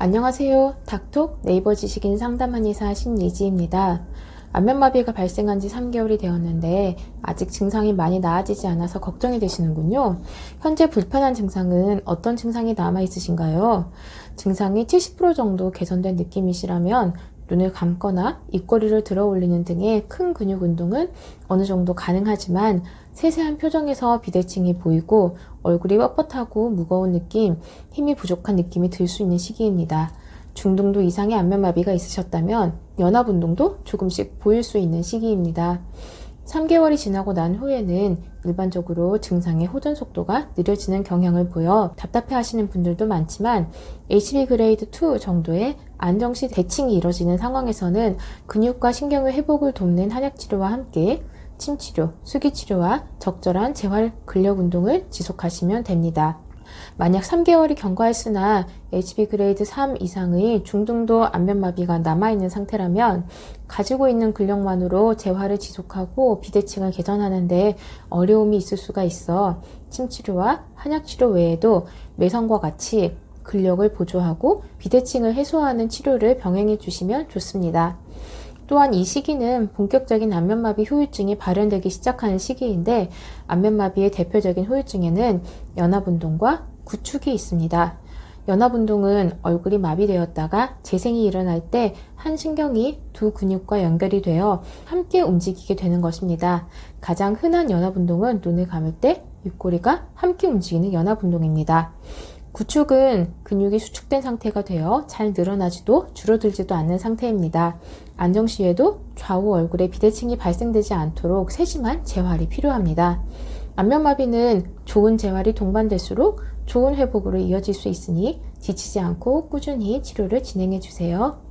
안녕하세요. 닥톡 네이버 지식인 상담 한의사 신예지입니다. 안면마비가 발생한 지 3개월이 되었는데 아직 증상이 많이 나아지지 않아서 걱정이 되시는군요. 현재 불편한 증상은 어떤 증상이 남아 있으신가요? 증상이 70% 정도 개선된 느낌이시라면 눈을 감거나 입꼬리를 들어 올리는 등의 큰 근육 운동은 어느 정도 가능하지만 세세한 표정에서 비대칭이 보이고 얼굴이 뻣뻣하고 무거운 느낌, 힘이 부족한 느낌이 들 수 있는 시기입니다. 중등도 이상의 안면마비가 있으셨다면 연합 운동도 조금씩 보일 수 있는 시기입니다. 3개월이 지나고 난 후에는 일반적으로 증상의 호전 속도가 느려지는 경향을 보여 답답해 하시는 분들도 많지만 HB 그레이드 2 정도의 안정시 대칭이 이뤄지는 상황에서는 근육과 신경의 회복을 돕는 한약 치료와 함께 침치료, 수기치료와 적절한 재활 근력 운동을 지속하시면 됩니다. 만약 3개월이 경과했으나 HB 그레이드 3 이상의 중등도 안면마비가 남아있는 상태라면 가지고 있는 근력만으로 재활을 지속하고 비대칭을 개선하는데 어려움이 있을 수가 있어 침치료와 한약치료 외에도 매성과 같이 근력을 보조하고 비대칭을 해소하는 치료를 병행해 주시면 좋습니다. 또한 이 시기는 본격적인 안면마비 후유증이 발현되기 시작하는 시기인데 안면마비의 대표적인 후유증에는 연합운동과 구축이 있습니다. 연합운동은 얼굴이 마비되었다가 재생이 일어날 때 한 신경이 두 근육과 연결이 되어 함께 움직이게 되는 것입니다. 가장 흔한 연합운동은 눈을 감을 때 입꼬리가 함께 움직이는 연합운동입니다. 구축은 근육이 수축된 상태가 되어 잘 늘어나지도 줄어들지도 않는 상태입니다. 안정 시에도 좌우 얼굴에 비대칭이 발생되지 않도록 세심한 재활이 필요합니다. 안면마비는 좋은 재활이 동반될수록 좋은 회복으로 이어질 수 있으니 지치지 않고 꾸준히 치료를 진행해 주세요.